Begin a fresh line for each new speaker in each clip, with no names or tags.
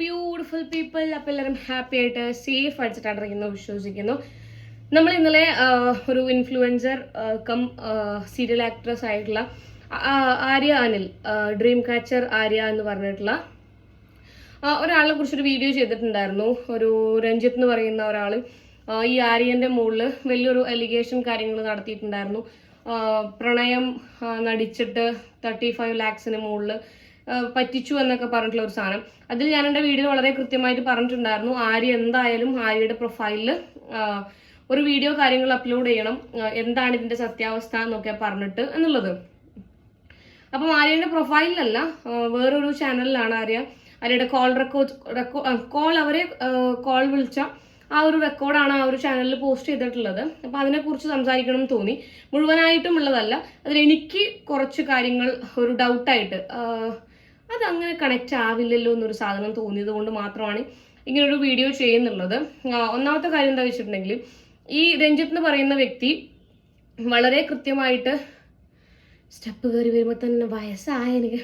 Beautiful people അപ്പം എല്ലാവരും happy ആയിട്ട് സേഫ് അടിച്ചിട്ടാണ്ടിരിക്കുന്നു വിശ്വസിക്കുന്നു. നമ്മൾ ഇന്നലെ ഒരു ഇൻഫ്ലുവൻസർ കം സീരിയൽ ആക്ട്രസ് ആയിട്ടുള്ള ആര്യ അനിൽ ഡ്രീം കാച്ചർ ആര്യ എന്ന് പറഞ്ഞിട്ടുള്ള ഒരാളെ കുറിച്ചൊരു വീഡിയോ ചെയ്തിട്ടുണ്ടായിരുന്നു. ഒരു രഞ്ജിത്ത് എന്ന് പറയുന്ന ഒരാൾ ഈ ആര്യന്റെ മുകളിൽ വലിയൊരു അലിഗേഷൻ കാര്യങ്ങൾ നടത്തിയിട്ടുണ്ടായിരുന്നു. പ്രണയം നടിച്ചിട്ട് തേർട്ടി ഫൈവ് ലാക്സിന് മുകളിൽ പറ്റിച്ചു എന്നൊക്കെ പറഞ്ഞിട്ടുള്ള ഒരു സാധനം. അതിൽ ഞാൻ എന്റെ വീഡിയോ വളരെ കൃത്യമായിട്ട് പറഞ്ഞിട്ടുണ്ടായിരുന്നു. ആര്യ എന്തായാലും ആര്യയുടെ പ്രൊഫൈലിൽ ഒരു വീഡിയോ കാര്യങ്ങൾ അപ്ലോഡ് ചെയ്യണം. എന്താണ് ഇതിന്റെ സത്യാവസ്ഥ എന്നൊക്കെ പറഞ്ഞിട്ട് എന്നുള്ളത്. അപ്പം ആര്യയുടെ പ്രൊഫൈലിലല്ല വേറൊരു ചാനലിലാണ് ആര്യ. ആര്യയുടെ കോൾ റെക്കോർഡ് റെക്കോ കോൾ അവരെ കോൾ വിളിച്ച ആ ഒരു റെക്കോർഡാണ് ആ ഒരു ചാനലിൽ പോസ്റ്റ് ചെയ്തിട്ടുള്ളത്. അപ്പോൾ അതിനെക്കുറിച്ച് സംസാരിക്കണം എന്ന് തോന്നി. മുഴുവനായിട്ടും ഉള്ളതല്ല. അതിൽ എനിക്ക് കുറച്ച് കാര്യങ്ങൾ ഒരു ഡൗട്ടായിട്ട് അതങ്ങനെ കണക്റ്റ് ആവില്ലല്ലോ എന്നൊരു സാധനം തോന്നിയത് കൊണ്ട് മാത്രമാണ് ഇങ്ങനൊരു വീഡിയോ ചെയ്യുന്നുള്ളത്. ഒന്നാമത്തെ കാര്യം എന്താ വെച്ചിട്ടുണ്ടെങ്കിൽ ഈ രഞ്ജിത്ത് എന്ന് പറയുന്ന വ്യക്തി വളരെ കൃത്യമായിട്ട് സ്റ്റെപ്പ് കയറി വരുമ്പോൾ തന്നെ വയസ്സായ എനിക്ക്.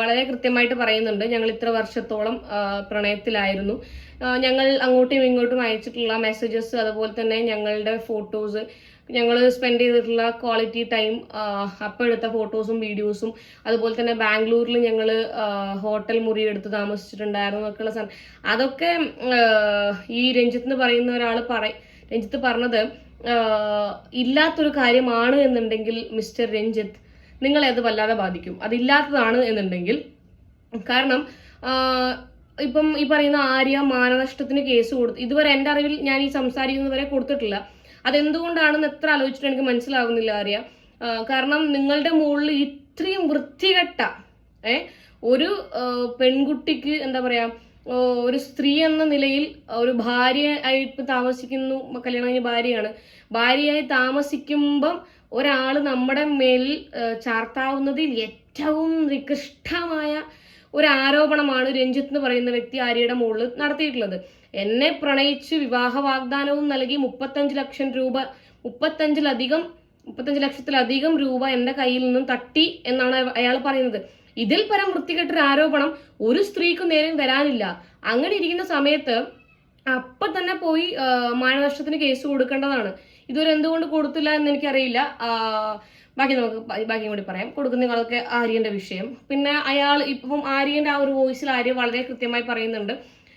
വളരെ കൃത്യമായിട്ട് പറയുന്നുണ്ട്. ഞങ്ങൾ ഇത്ര വർഷത്തോളം പ്രണയത്തിലായിരുന്നു. ഞങ്ങൾ അങ്ങോട്ടും ഇങ്ങോട്ടും അയച്ചിട്ടുള്ള മെസ്സേജസ് അതുപോലെ തന്നെ ഞങ്ങളുടെ ഫോട്ടോസ് ഞങ്ങൾ സ്പെൻഡ് ചെയ്തിട്ടുള്ള ക്വാളിറ്റി ടൈം അപ്പം എടുത്ത ഫോട്ടോസും വീഡിയോസും അതുപോലെ തന്നെ ബാംഗ്ലൂരിൽ ഞങ്ങൾ ഹോട്ടൽ മുറി എടുത്ത് താമസിച്ചിട്ടുണ്ടായിരുന്നു എന്നൊക്കെയുള്ള സാധനം അതൊക്കെ ഈ രഞ്ജിത്ത് എന്ന് പറയുന്ന ഒരാൾ പറ രഞ്ജിത്ത് പറഞ്ഞത് ഇല്ലാത്തൊരു കാര്യമാണ് എന്നുണ്ടെങ്കിൽ മിസ്റ്റർ രഞ്ജിത്ത് നിങ്ങളെ അത് വല്ലാതെ ബാധിക്കും. അതില്ലാത്തതാണ് എന്നുണ്ടെങ്കിൽ കാരണം ഇപ്പം ഈ പറയുന്ന ആര്യ മാനനഷ്ടത്തിന് കേസ് കൊടുത്തു ഇതുവരെ എന്റെ അറിവിൽ ഞാൻ ഈ സംസാരിക്കുന്നവരെ കൊടുത്തിട്ടില്ല. അതെന്തുകൊണ്ടാണെന്ന് എത്ര ആലോചിച്ചിട്ട് എനിക്ക് മനസ്സിലാകുന്നില്ല അറിയാം കാരണം നിങ്ങളുടെ മുകളിൽ ഇത്രയും വൃത്തികെട്ട ഏ ഒരു പെൺകുട്ടിക്ക് എന്താ പറയാ ഒരു സ്ത്രീ എന്ന നിലയിൽ ഒരു ഭാര്യ ആയിട്ട് താമസിക്കുന്നു കല്യാണം കഴിഞ്ഞ ഭാര്യയാണ്. ഭാര്യയായി താമസിക്കുമ്പം ഒരാൾ നമ്മുടെ മേലിൽ ചാർത്താവുന്നതിൽ ഏറ്റവും നികൃഷ്ടമായ ഒരു ആരോപണമാണ് രഞ്ജിത്ത് എന്ന് പറയുന്ന വ്യക്തി ആര്യയുടെ മുകളിൽ നടത്തിയിട്ടുള്ളത്. എന്നെ പ്രണയിച്ച് വിവാഹ വാഗ്ദാനവും നൽകി മുപ്പത്തഞ്ച് ലക്ഷം രൂപ മുപ്പത്തഞ്ചിലധികം മുപ്പത്തഞ്ച് ലക്ഷത്തിലധികം രൂപ എന്റെ കയ്യിൽ നിന്നും തട്ടി എന്നാണ് അയാൾ പറയുന്നത്. ഇതിൽ പരം വൃത്തികെട്ടൊരു ആരോപണം ഒരു സ്ത്രീക്ക് നേരം വരാനില്ല. അങ്ങനെ ഇരിക്കുന്ന സമയത്ത് അപ്പൊ തന്നെ പോയി മാനനഷ്ടത്തിന് കേസ് കൊടുക്കേണ്ടതാണ്. ഇതുവരെ എന്തുകൊണ്ട് കൊടുത്തില്ല എന്ന് എനിക്കറിയില്ല. ബാക്കി നമുക്ക് ബാക്കി കൂടി പറയാം. കൊടുക്കുന്ന നിങ്ങൾക്ക് ആര്യന്റെ വിഷയം. പിന്നെ അയാൾ ഇപ്പം ആര്യന്റെ ആ ഒരു വോയിസിൽ ആര്യ വളരെ കൃത്യമായി പറയുന്നുണ്ട്.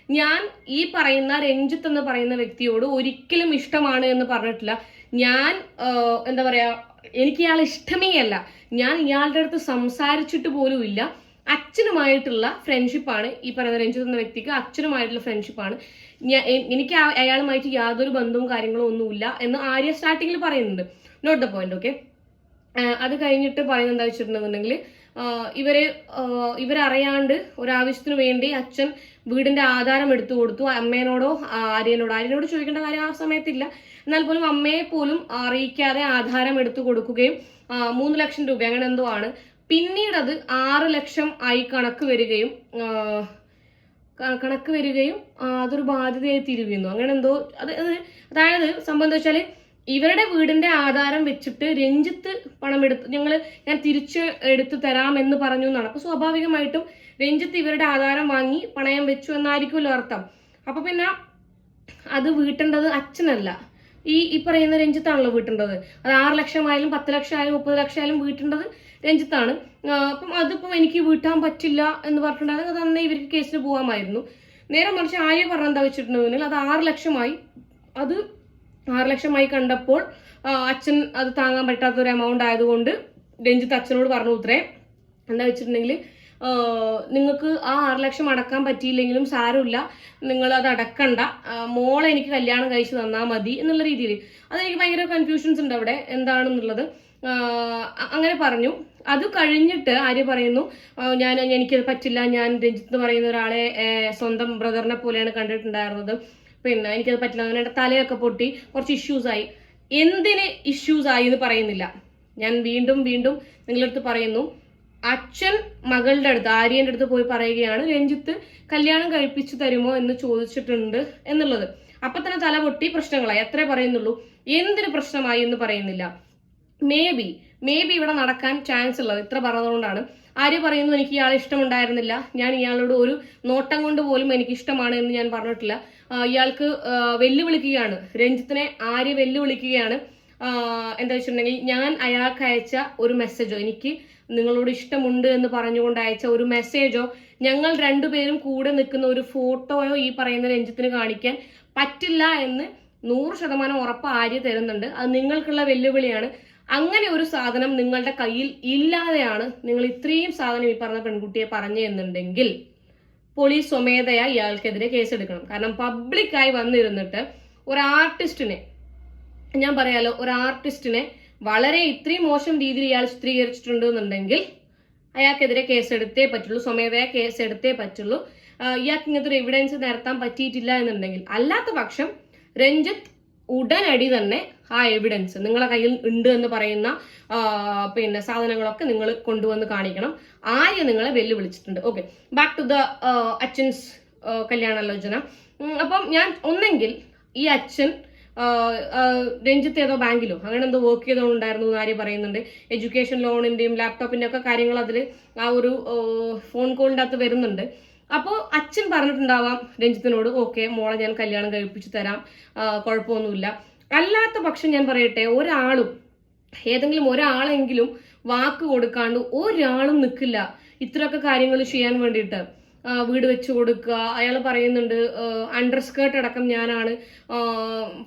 ഞാൻ ഈ പറയുന്ന രഞ്ജിത്ത് എന്ന് പറയുന്ന വ്യക്തിയോട് ഒരിക്കലും ഇഷ്ടമാണ് എന്ന് പറഞ്ഞിട്ടില്ല. ഞാൻ എന്താ പറയാ എനിക്ക് ഇയാൾ ഇഷ്ടമേ അല്ല. ഞാൻ ഇയാളുടെ അടുത്ത് സംസാരിച്ചിട്ട് പോലും ഇല്ല. അച്ഛനുമായിട്ടുള്ള ഫ്രണ്ട്ഷിപ്പാണ് ഈ പറയുന്ന രഞ്ജിത്ത് എന്ന വ്യക്തിക്ക് അച്ഛനുമായിട്ടുള്ള ഫ്രണ്ട്ഷിപ്പാണ്. എനിക്ക് അയാളുമായിട്ട് യാതൊരു ബന്ധവും കാര്യങ്ങളും ഒന്നുമില്ല എന്ന് ആര്യ സ്റ്റാർട്ടിങ്ങിൽ പറയുന്നുണ്ട്. നോട്ട് ദ പോയിന്റ് ഓക്കെ അത് കഴിഞ്ഞിട്ട് പറയുന്നത് എന്താ വെച്ചിട്ടുണ്ടെന്നുണ്ടെങ്കിൽ ഇവരെ ഇവരറിയാണ്ട് ഒരാവശ്യത്തിന് വേണ്ടി അച്ഛൻ വീടിന്റെ ആധാരം എടുത്തു കൊടുത്തു. അമ്മേനോടോ ആര്യനോടോ ആര്യനോട് ചോദിക്കേണ്ട കാര്യം ആ സമയത്തില്ല. എന്നാൽ പോലും അമ്മയെ പോലും അറിയിക്കാതെ ആധാരം എടുത്തു കൊടുക്കുകയും മൂന്ന് ലക്ഷം രൂപ അങ്ങനെ എന്തോ ആണ്. പിന്നീട് അത് ആറ് ലക്ഷം ആയി കണക്ക് വരികയും കണക്ക് വരികയും അതൊരു ബാധ്യതയായി തീരുകയുന്നു. അങ്ങനെ എന്തോ അത് അത് അതായത് സംഭവം എന്താ ഇവരുടെ വീടിന്റെ ആധാരം വെച്ചിട്ട് രഞ്ജിത്ത് പണം എടുത്ത് ഞങ്ങൾ ഞാൻ തിരിച്ച് എടുത്തു തരാം എന്ന് പറഞ്ഞു എന്നാണ്. അപ്പൊ സ്വാഭാവികമായിട്ടും രഞ്ജിത്ത് ഇവരുടെ ആധാരം വാങ്ങി പണയം വെച്ചു എന്നായിരിക്കുമല്ലോ അർത്ഥം. അപ്പൊ പിന്നെ അത് വീട്ടേണ്ടത് അച്ഛനല്ല. ഈ ഈ പറയുന്ന രഞ്ജിത്താണല്ലോ വീട്ടേണ്ടത്. അത് ആറ് ലക്ഷമായാലും പത്ത് ലക്ഷം ആയാലും മുപ്പത് ലക്ഷം ആയാലും വീട്ടേണ്ടത് രഞ്ജിത്താണ്. അപ്പം അതിപ്പം എനിക്ക് വീട്ടാൻ പറ്റില്ല എന്ന് പറഞ്ഞിട്ടുണ്ടായിരുന്നു. അത് അന്നേ ഇവർക്ക് കേസിന് പോകാമായിരുന്നു. നേരെ മറിച്ച് ആര്യ പറഞ്ഞെന്താ വെച്ചിട്ടുണ്ടെങ്കിൽ അത് ആറ് ലക്ഷമായി. അത് ആറ് ലക്ഷമായി കണ്ടപ്പോൾ അച്ഛൻ അത് താങ്ങാൻ പറ്റാത്ത ഒരു എമൗണ്ട് ആയതുകൊണ്ട് രഞ്ജിത്ത് അച്ഛനോട് പറഞ്ഞു ഉത്രേ എന്താ വെച്ചിട്ടുണ്ടെങ്കിൽ നിങ്ങൾക്ക് ആ ആറ് ലക്ഷം അടക്കാൻ പറ്റിയില്ലെങ്കിലും സാരമില്ല. നിങ്ങൾ അത് അടക്കണ്ട. മോളെ എനിക്ക് കല്യാണം കഴിച്ച് തന്നാൽ മതി എന്നുള്ള രീതിയിൽ. അതെനിക്ക് ഭയങ്കര കൺഫ്യൂഷൻസ് ഉണ്ട് അവിടെ. എന്താണെന്നുള്ളത്. അങ്ങനെ പറഞ്ഞു. അത് കഴിഞ്ഞിട്ട് ആര്യ പറയുന്നു ഞാൻ എനിക്കത് പറ്റില്ല. ഞാൻ രഞ്ജിത്ത് പറയുന്ന ഒരാളെ സ്വന്തം ബ്രദറിനെ പോലെയാണ് കണ്ടിട്ടുണ്ടായിരുന്നത്. പിന്നെ എനിക്കത് പറ്റില്ല. എന്റെ തലയൊക്കെ പൊട്ടി. കുറച്ച് ഇഷ്യൂസ് ആയി. എന്തിന് ഇഷ്യൂസ് ആയി എന്ന് പറയുന്നില്ല. ഞാൻ വീണ്ടും വീണ്ടും നിങ്ങളുടെ അടുത്ത് പറയുന്നു. അച്ഛൻ മകളുടെ അടുത്ത് ആര്യന്റെ അടുത്ത് പോയി പറയുകയാണ് രഞ്ജിത്ത് കല്യാണം കഴിപ്പിച്ചു തരുമോ എന്ന് ചോദിച്ചിട്ടുണ്ട് എന്നുള്ളത്. അപ്പൊ തന്നെ തല പൊട്ടി പ്രശ്നങ്ങളായി. അത്രേ പറയുന്നുള്ളൂ. എന്തിന് പ്രശ്നമായി എന്ന് പറയുന്നില്ല. മേ ബി മേ ബി ഇവിടെ നടക്കാൻ ചാൻസ് ഉള്ളത് ഇത്ര പറഞ്ഞതുകൊണ്ടാണ്. ആര്യ പറയുന്നു എനിക്ക് ഇയാളെ ഇഷ്ടമുണ്ടായിരുന്നില്ല? ഞാൻ ഇയാളോട് ഒരു നോട്ടം കൊണ്ട് പോലും എനിക്ക് ഇഷ്ടമാണ് എന്ന് ഞാൻ പറഞ്ഞിട്ടില്ല. ഇയാൾക്ക് വെല്ലുവിളിക്കുകയാണ്. രഞ്ജിത്തിനെ ആര് വെല്ലുവിളിക്കുകയാണ്? എന്താ വെച്ചിട്ടുണ്ടെങ്കിൽ ഞാൻ അയാൾക്ക് അയച്ച ഒരു മെസ്സേജോ എനിക്ക് നിങ്ങളോട് ഇഷ്ടമുണ്ട് എന്ന് പറഞ്ഞുകൊണ്ട് അയച്ച ഒരു മെസ്സേജോ ഞങ്ങൾ രണ്ടുപേരും കൂടെ നിൽക്കുന്ന ഒരു ഫോട്ടോയോ ഈ പറയുന്ന രഞ്ജിത്തിന് കാണിക്കാൻ പറ്റില്ല എന്ന് നൂറ് ശതമാനം ഉറപ്പ് ആര്യ തരുന്നുണ്ട്. അത് നിങ്ങൾക്കുള്ള വെല്ലുവിളിയാണ്. അങ്ങനെ ഒരു സാധനം നിങ്ങളുടെ കയ്യിൽ ഇല്ലാതെയാണ് നിങ്ങൾ ഇത്രയും സാധനം ഈ പറഞ്ഞ പെൺകുട്ടിയെ പറഞ്ഞു എന്നുണ്ടെങ്കിൽ പോലീസ് സ്വമേധയാ ഇയാൾക്കെതിരെ കേസെടുക്കണം. കാരണം പബ്ലിക്കായി വന്നിരുന്നിട്ട് ഒരു ആർട്ടിസ്റ്റിനെ ഞാൻ പറയാലോ ഒരു ആർട്ടിസ്റ്റിനെ വളരെ ഇത്രയും മോശം രീതിയിൽ ഇയാൾ ചിത്രീകരിച്ചിട്ടുണ്ട് എന്നുണ്ടെങ്കിൽ അയാൾക്കെതിരെ കേസെടുത്തേ പറ്റുള്ളൂ സ്വമേധയാ കേസെടുത്തേ പറ്റുള്ളൂ. ഇയാൾക്ക് ഇങ്ങനത്തെ ഒരു എവിഡൻസ് നിരത്താൻ പറ്റിയിട്ടില്ല എന്നുണ്ടെങ്കിൽ അല്ലാത്ത പക്ഷം രഞ്ജിത്ത് ഉടനടി തന്നെ ആ എവിഡൻസ് നിങ്ങളെ കയ്യിൽ ഉണ്ട് എന്ന് പറയുന്ന പിന്നെ സാധനങ്ങളൊക്കെ നിങ്ങൾ കൊണ്ടുവന്ന് കാണിക്കണം. ആര്യ നിങ്ങളെ വെല്ലുവിളിച്ചിട്ടുണ്ട്. ഓക്കെ ബാക്ക് ടു ദ അച്ഛൻസ് കല്യാണാലോചന. അപ്പം ഞാൻ ഒന്നെങ്കിൽ ഈ അച്ഛൻ രഞ്ജിത്ത് ഏതോ ബാങ്കിലോ അങ്ങനെ എന്തോ വർക്ക് ചെയ്തോണ്ടായിരുന്നു എന്ന് ആര്യ പറയുന്നുണ്ട്. എഡ്യൂക്കേഷൻ ലോണിന്റെയും ലാപ്ടോപ്പിന്റെ ഒക്കെ കാര്യങ്ങൾ അതിൽ ആ ഒരു ഫോൺ കോളിന്റെ അകത്ത് വരുന്നുണ്ട്. അപ്പോൾ അച്ഛൻ പറഞ്ഞിട്ടുണ്ടാവാം രഞ്ജിത്തിനോട് ഓക്കെ മോളെ ഞാൻ കല്യാണം കഴിപ്പിച്ചു തരാം കുഴപ്പമൊന്നുമില്ല. അല്ലാത്ത പക്ഷം ഞാൻ പറയട്ടെ ഒരാളും ഏതെങ്കിലും ഒരാളെങ്കിലും വാക്ക് കൊടുക്കാണ്ട് ഒരാളും നിൽക്കില്ല ഇത്രയൊക്കെ കാര്യങ്ങൾ ചെയ്യാൻ വേണ്ടിയിട്ട്. വീട് വെച്ച് കൊടുക്കുക. അയാൾ പറയുന്നുണ്ട് അണ്ടർ സ്കേർട്ട് അടക്കം ഞാനാണ്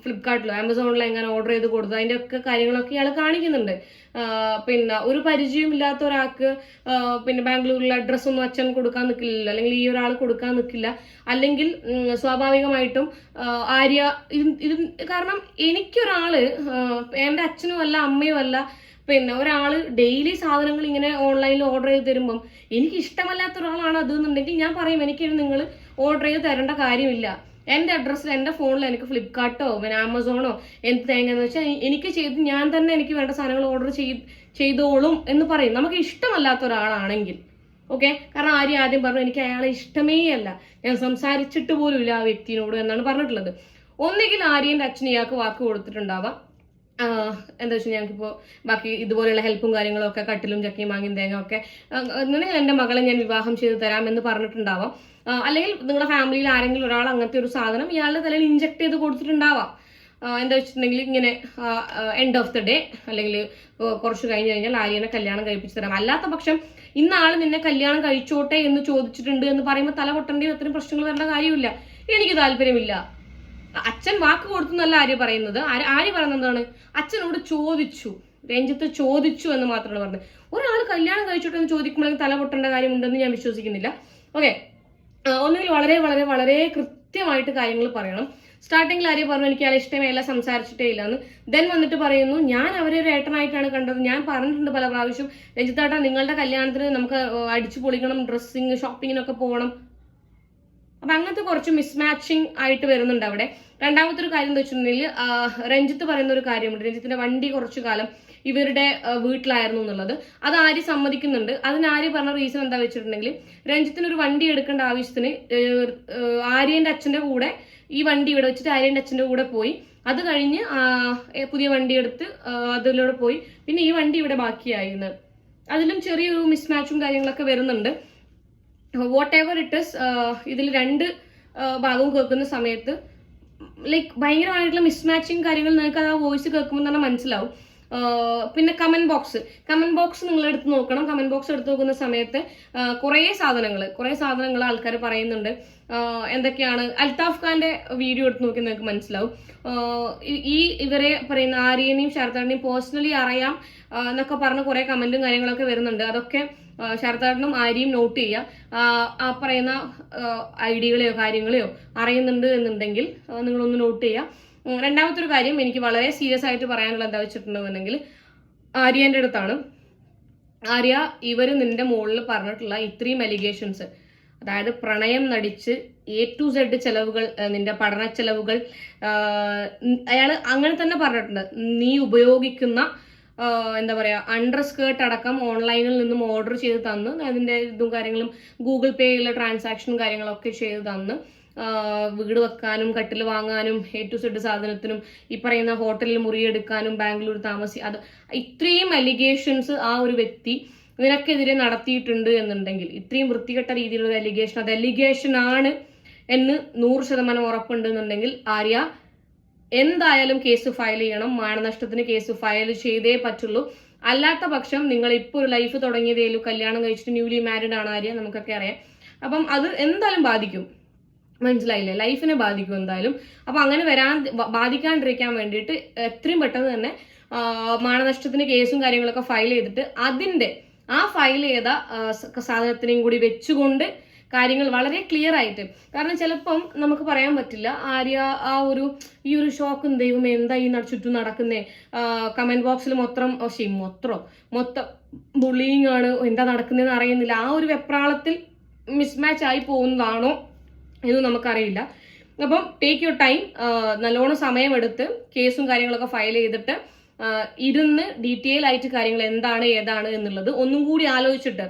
ഫ്ലിപ്കാർട്ടിലോ ആമസോണിലോ എങ്ങനെ ഓർഡർ ചെയ്ത് കൊടുത്തത്. അതിന്റെ ഒക്കെ കാര്യങ്ങളൊക്കെ ഇയാൾ കാണിക്കുന്നുണ്ട്. പിന്നെ ഒരു പരിചയം ഇല്ലാത്ത ഒരാൾക്ക് പിന്നെ ബാംഗ്ലൂരിലെ അഡ്രസ്സ് ഒന്നും അച്ഛൻ കൊടുക്കാൻ നിൽക്കില്ലല്ലോ അല്ലെങ്കിൽ ഈ ഒരാൾ കൊടുക്കാൻ നിൽക്കില്ല അല്ലെങ്കിൽ സ്വാഭാവികമായിട്ടും ആര്യ ഇത് കാരണം എനിക്കൊരാൾ എന്റെ അച്ഛനും അല്ല അമ്മയും അല്ല പിന്നെ ഒരാൾ ഡെയിലി സാധനങ്ങൾ ഇങ്ങനെ ഓൺലൈനിൽ ഓർഡർ ചെയ്ത് തരുമ്പം എനിക്ക് ഇഷ്ടമല്ലാത്ത ഒരാളാണ് അത് എന്നുണ്ടെങ്കിൽ ഞാൻ പറയും എനിക്ക് നിങ്ങൾ ഓർഡർ ചെയ്ത് തരേണ്ട കാര്യമില്ല. എന്റെ അഡ്രസ്സിൽ എന്റെ ഫോണിൽ എനിക്ക് ഫ്ലിപ്കാർട്ടോ പിന്നെ ആമസോണോ എന്ത് തേങ്ങയെന്ന് വെച്ചാൽ എനിക്ക് ചെയ്ത് ഞാൻ തന്നെ എനിക്ക് വേണ്ട സാധനങ്ങൾ ഓർഡർ ചെയ്ത് ചെയ്തോളും എന്ന് പറയും. നമുക്ക് ഇഷ്ടമല്ലാത്ത ഒരാളാണെങ്കിൽ. ഓക്കെ കാരണം ആര്യ ആദ്യം പറഞ്ഞു എനിക്ക് അയാളെ ഇഷ്ടമേ അല്ല. ഞാൻ സംസാരിച്ചിട്ട് പോലും ഇല്ല ആ വ്യക്തിനോട് എന്നാണ് പറഞ്ഞിട്ടുള്ളത്. ഒന്നുകിൽ ആര്യന്റെ അച്ഛൻ ഇയാൾക്ക് വാക്ക് കൊടുത്തിട്ടുണ്ടാവാം. എന്താ വെച്ചാൽ ഞങ്ങൾക്കിപ്പോൾ ബാക്കി ഇതുപോലെയുള്ള ഹെൽപ്പും കാര്യങ്ങളും ഒക്കെ കട്ടിലും ചക്കയും മാങ്ങിയും തേങ്ങ ഒക്കെ അങ്ങനെ എന്റെ മകളെ ഞാൻ വിവാഹം ചെയ്ത് തരാം എന്ന് പറഞ്ഞിട്ടുണ്ടാവാം അല്ലെങ്കിൽ നിങ്ങളുടെ ഫാമിലിയിൽ ആരെങ്കിലും ഒരാൾ അങ്ങനത്തെ ഒരു സാധനം ഇയാളുടെ തലയിൽ ഇഞ്ചെക്ട് ചെയ്ത് കൊടുത്തിട്ടുണ്ടാവാം. എന്താ വെച്ചിട്ടുണ്ടെങ്കിൽ ഇങ്ങനെ എൻഡ് ഓഫ് ദി ഡേ അല്ലെങ്കിൽ കുറച്ച് കഴിഞ്ഞ് കഴിഞ്ഞാൽ ആര്യനെ കല്യാണം കഴിപ്പിച്ച് തരാം. അല്ലാത്ത പക്ഷം ഇന്നാൾ നിന്നെ കല്യാണം കഴിച്ചോട്ടെ എന്ന് ചോദിച്ചിട്ടുണ്ട് എന്ന് പറയുമ്പോൾ തല പൊട്ടേണ്ടി അത്രയും പ്രശ്നങ്ങൾ വരേണ്ട കാര്യമില്ല. എനിക്ക് താല്പര്യമില്ല. അച്ഛൻ വാക്ക് കൊടുത്തു എന്നല്ല ആര്യ പറയുന്നത്. ആര് ആര്യ പറയുന്നത് എന്താണ്? അച്ഛനോട് ചോദിച്ചു. രഞ്ജിത്ത് ചോദിച്ചു എന്ന് മാത്രമാണ് പറഞ്ഞത്. ഒരാൾ കല്യാണം കഴിച്ചോട്ടെ എന്ന് ചോദിക്കുമ്പോഴേക്കും തല പൊട്ടേണ്ട കാര്യമുണ്ടെന്ന് ഞാൻ വിശ്വസിക്കുന്നില്ല. ഓക്കെ ഒന്നുകിൽ വളരെ വളരെ വളരെ കൃത്യമായിട്ട് കാര്യങ്ങൾ പറയണം. സ്റ്റാർട്ടിങ്ങിൽ ആര്യ പറഞ്ഞു എനിക്ക് അയാളെ ഇഷ്ടമേ അല്ല സംസാരിച്ചിട്ടേ ഇല്ല എന്ന് ദെൻ വന്നിട്ട് പറയുന്നു ഞാൻ അവരെ ഒരു ഏട്ടനായിട്ടാണ് കണ്ടത്. ഞാൻ പറഞ്ഞിട്ടുണ്ട് പല പ്രാവശ്യം രഞ്ജിത്താട്ട നിങ്ങളുടെ കല്യാണത്തിന് നമുക്ക് അടിച്ചു പൊളിക്കണം ഡ്രസ്സിങ് ഷോപ്പിങ്ങിനൊക്കെ പോകണം. അപ്പൊ അങ്ങനത്തെ കുറച്ച് മിസ്മാച്ചിങ് ആയിട്ട് വരുന്നുണ്ട് അവിടെ. രണ്ടാമത്തെ ഒരു കാര്യം എന്ന് വെച്ചിട്ടുണ്ടെങ്കിൽ രഞ്ജിത്ത് പറയുന്ന ഒരു കാര്യമുണ്ട്. രഞ്ജിത്തിന്റെ വണ്ടി കുറച്ചു കാലം ഇവരുടെ വീട്ടിലായിരുന്നു എന്നുള്ളത്. അത് ആര്യ സമ്മതിക്കുന്നുണ്ട്? അതിന് ആര്യ പറഞ്ഞ റീസൺ എന്താ വെച്ചിട്ടുണ്ടെങ്കിൽ രഞ്ജിത്തിന് ഒരു വണ്ടി എടുക്കേണ്ട ആവശ്യത്തിന് ആര്യന്റെ അച്ഛന്റെ കൂടെ ഈ വണ്ടി ഇവിടെ വെച്ചിട്ട് ആര്യന്റെ അച്ഛന്റെ കൂടെ പോയി. അത് കഴിഞ്ഞ് പുതിയ വണ്ടി എടുത്ത് അതിലൂടെ പോയി. പിന്നെ ഈ വണ്ടി ഇവിടെ ബാക്കിയായിരുന്നു അതിലും ചെറിയൊരു മിസ്മാച്ചും കാര്യങ്ങളൊക്കെ വരുന്നുണ്ട്. വാട്ട് എവർ ഇറ്റ് ഇസ് ഇതിൽ രണ്ട് ഭാഗവും കേൾക്കുന്ന സമയത്ത് ലൈക്ക് ഭയങ്കരമായിട്ടുള്ള മിസ്മാച്ചിങ് കാര്യങ്ങൾ നിങ്ങൾക്ക് അത് ആ വോയിസ് കേൾക്കുമ്പോൾ തന്നെ മനസ്സിലാവും. പിന്നെ കമന്റ് ബോക്സ് കമന്റ് ബോക്സ് നിങ്ങൾ എടുത്ത് നോക്കണം. കമന്റ് ബോക്സ് എടുത്ത് നോക്കുന്ന സമയത്ത് കുറേ സാധനങ്ങൾ കുറേ സാധനങ്ങൾ ആൾക്കാർ പറയുന്നുണ്ട്. എന്തൊക്കെയാണ്? അൽതാഫ് ഖാന്റെ വീഡിയോ എടുത്ത് നോക്കി നിങ്ങൾക്ക് മനസ്സിലാവും. ഈ- ഇവരെ പറയുന്ന ആര്യനെയും ശരത്താടിനെയും പേഴ്സണലി അറിയാം എന്നൊക്കെ പറഞ്ഞ് കുറേ കമന്റും കാര്യങ്ങളൊക്കെ വരുന്നുണ്ട്. അതൊക്കെ ആ, ശരത്താടിനും ആര്യയും നോട്ട് ചെയ്യുക ആ, പറയുന്ന ഐഡികളെയോ ഡികളെയോ കാര്യങ്ങളെയോ അറിയുന്നുണ്ട് എന്നുണ്ടെങ്കിൽ നിങ്ങളൊന്ന് നോട്ട് ചെയ്യുക രണ്ടാമത്തെ ഒരു കാര്യം എനിക്ക് വളരെ സീരിയസ് ആയിട്ട് പറയാനുള്ള എന്താ വെച്ചിട്ടുണ്ടെന്നുണ്ടെങ്കിൽ ആര്യന്റെ അടുത്താണ്. ആര്യ ഇവർ നിന്റെ മുകളിൽ പറഞ്ഞിട്ടുള്ള ഇത്രയും അലിഗേഷൻസ് അതായത് പ്രണയം നടിച്ച് എ ടു സെഡ് ചെലവുകൾ നിന്റെ പഠന ചെലവുകൾ അയാൾ അങ്ങനെ തന്നെ പറഞ്ഞിട്ടുണ്ട്. നീ ഉപയോഗിക്കുന്ന എന്താ പറയുക അണ്ടർ സ്കേർട്ട് അടക്കം ഓൺലൈനിൽ നിന്നും ഓർഡർ ചെയ്ത് തന്ന്. അതിന്റെ ഇതും കാര്യങ്ങളും ഗൂഗിൾ പേയിലെ ട്രാൻസാക്ഷനും കാര്യങ്ങളൊക്കെ ചെയ്ത് തന്ന്. വീട് വെക്കാനും കട്ടിൽ വാങ്ങാനും എ ടു സെഡ് സാധനത്തിനും ഈ പറയുന്ന ഹോട്ടലിൽ മുറിയെടുക്കാനും ബാംഗ്ലൂർ താമസി അത് ഇത്രയും അലിഗേഷൻസ് ആ ഒരു വ്യക്തി നിനക്കെതിരെ നടത്തിയിട്ടുണ്ട് എന്നുണ്ടെങ്കിൽ ഇത്രയും വൃത്തികെട്ട രീതിയിലുള്ള അലിഗേഷൻ അത് അലിഗേഷൻ ആണ് എന്ന് നൂറ് ശതമാനം ഉറപ്പുണ്ടെന്നുണ്ടെങ്കിൽ ആര്യ എന്തായാലും കേസ് ഫയൽ ചെയ്യണം. മാനനഷ്ടത്തിന് കേസ് ഫയൽ ചെയ്തേ പറ്റുള്ളൂ. അല്ലാത്ത പക്ഷം നിങ്ങൾ ഇപ്പോൾ ഒരു ലൈഫ് തുടങ്ങിയതേലും കല്യാണം കഴിച്ചിട്ട് ന്യൂലി മാരീഡ് ആണ് ആര്യ നമുക്കൊക്കെ അറിയാം. അപ്പം അത് എന്തായാലും ബാധിക്കും. മനസ്സിലായില്ലേ? ലൈഫിനെ ബാധിക്കും എന്തായാലും. അപ്പൊ അങ്ങനെ വരാൻ ബാധിക്കാണ്ടിരിക്കാൻ വേണ്ടിയിട്ട് എത്രയും പെട്ടെന്ന് തന്നെ മാനനഷ്ടത്തിന് കേസും കാര്യങ്ങളൊക്കെ ഫയൽ ചെയ്തിട്ട് അതിന്റെ ആ ഫയൽ ചെയ്ത സാധനത്തിനെയും കൂടി വെച്ചുകൊണ്ട് കാര്യങ്ങൾ വളരെ ക്ലിയർ ആയിട്ട്. കാരണം ചിലപ്പം നമുക്ക് പറയാൻ പറ്റില്ല ആര്യ ആ ഒരു ഈ ഒരു ഷോക്കും ദൈവം എന്താ ഈ ചുറ്റും നടക്കുന്നേ? കമന്റ് ബോക്സിൽ മൊത്തം ശരി മൊത്തം മൊത്തം ബുള്ളിങ് ആണ് എന്താ നടക്കുന്നതെന്ന് അറിയുന്നില്ല. ആ ഒരു വെപ്രാളത്തിൽ മിസ്മാച്ച് ആയി പോകുന്നതാണോ എന്ന് നമുക്കറിയില്ല. അപ്പം ടേക്ക് യുവർ ടൈം നല്ലോണം സമയമെടുത്ത് കേസും കാര്യങ്ങളൊക്കെ ഫയൽ ചെയ്തിട്ട് ഇരുന്ന് ഡീറ്റെയിൽ ആയിട്ട് കാര്യങ്ങൾ എന്താണ് ഏതാണ് എന്നുള്ളത് ഒന്നും കൂടി ആലോചിച്ചിട്ട്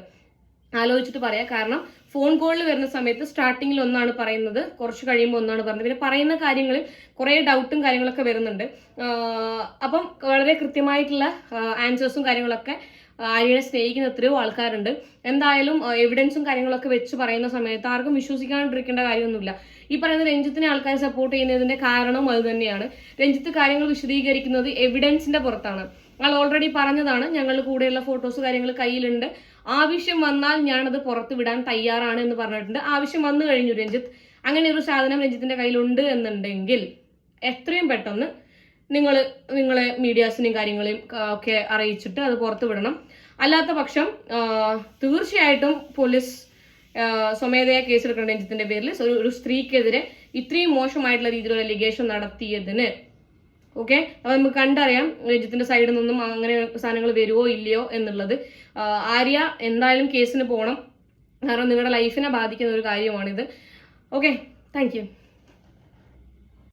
ആലോചിച്ചിട്ട് പറയാം. കാരണം ഫോൺ കോളിൽ വരുന്ന സമയത്ത് സ്റ്റാർട്ടിങ്ങിൽ ഒന്നാണ് പറയുന്നത്. കുറച്ച് കഴിയുമ്പോൾ ഒന്നാണ് പറയുന്നത് പിന്നെ പറയുന്ന കാര്യങ്ങളിൽ കുറേ ഡൗട്ടും കാര്യങ്ങളൊക്കെ വരുന്നുണ്ട്. അപ്പം വളരെ കൃത്യമായിട്ടുള്ള ആൻസേഴ്സും കാര്യങ്ങളൊക്കെ ആര്യനെ സ്നേഹിക്കുന്ന എത്രയോ ആൾക്കാരുണ്ട്. എന്തായാലും എവിഡൻസും കാര്യങ്ങളൊക്കെ വെച്ച് പറയുന്ന സമയത്ത് ആർക്കും വിശ്വസിക്കാണ്ടിരിക്കേണ്ട കാര്യമൊന്നുമില്ല. ഈ പറയുന്ന രഞ്ജിത്തിനെ ആൾക്കാർ സപ്പോർട്ട് ചെയ്യുന്നതിന്റെ കാരണം അത് തന്നെയാണ്. രഞ്ജിത്ത് കാര്യങ്ങൾ വിശദീകരിക്കുന്നത് എവിഡൻസിന്റെ പുറത്താണ്. ആൾ ഓൾറെഡി പറഞ്ഞതാണ്. ഞങ്ങളുടെ കൂടെയുള്ള ഫോട്ടോസ് കാര്യങ്ങൾ കയ്യിലുണ്ട്. ആവശ്യം വന്നാൽ ഞാനത് പുറത്ത് വിടാൻ തയ്യാറാണ് എന്ന് പറഞ്ഞിട്ടുണ്ട്. ആവശ്യം വന്നു കഴിഞ്ഞു രഞ്ജിത്ത്. അങ്ങനെ ഒരു സാധനം രഞ്ജിത്തിന്റെ കയ്യിലുണ്ട് എന്നുണ്ടെങ്കിൽ എത്രയും പെട്ടെന്ന് നിങ്ങൾ നിങ്ങളെ മീഡിയാസിനെയും കാര്യങ്ങളെയും ഒക്കെ അറിയിച്ചിട്ട് അത് പുറത്ത് വിടണം. അല്ലാത്ത പക്ഷം തീർച്ചയായിട്ടും പോലീസ് സ്വമേധയാ കേസെടുക്കണം രഞ്ജിത്തിന്റെ പേരിൽ ഒരു സ്ത്രീക്കെതിരെ ഇത്രയും മോശമായിട്ടുള്ള രീതിയിലുള്ള ലിഗേഷൻ നടത്തിയതിന് ഓക്കെ? അപ്പൊ നമുക്ക് കണ്ടറിയാം രജിത്തിന്റെ സൈഡിൽ നിന്നും അങ്ങനെ സാധനങ്ങൾ വരുമോ ഇല്ലയോ എന്നുള്ളത്. ആര്യ എന്തായാലും കേസിന് പോകണം കാരണം നിങ്ങളുടെ ലൈഫിനെ ബാധിക്കുന്ന ഒരു കാര്യമാണിത്. ഓക്കെ? താങ്ക്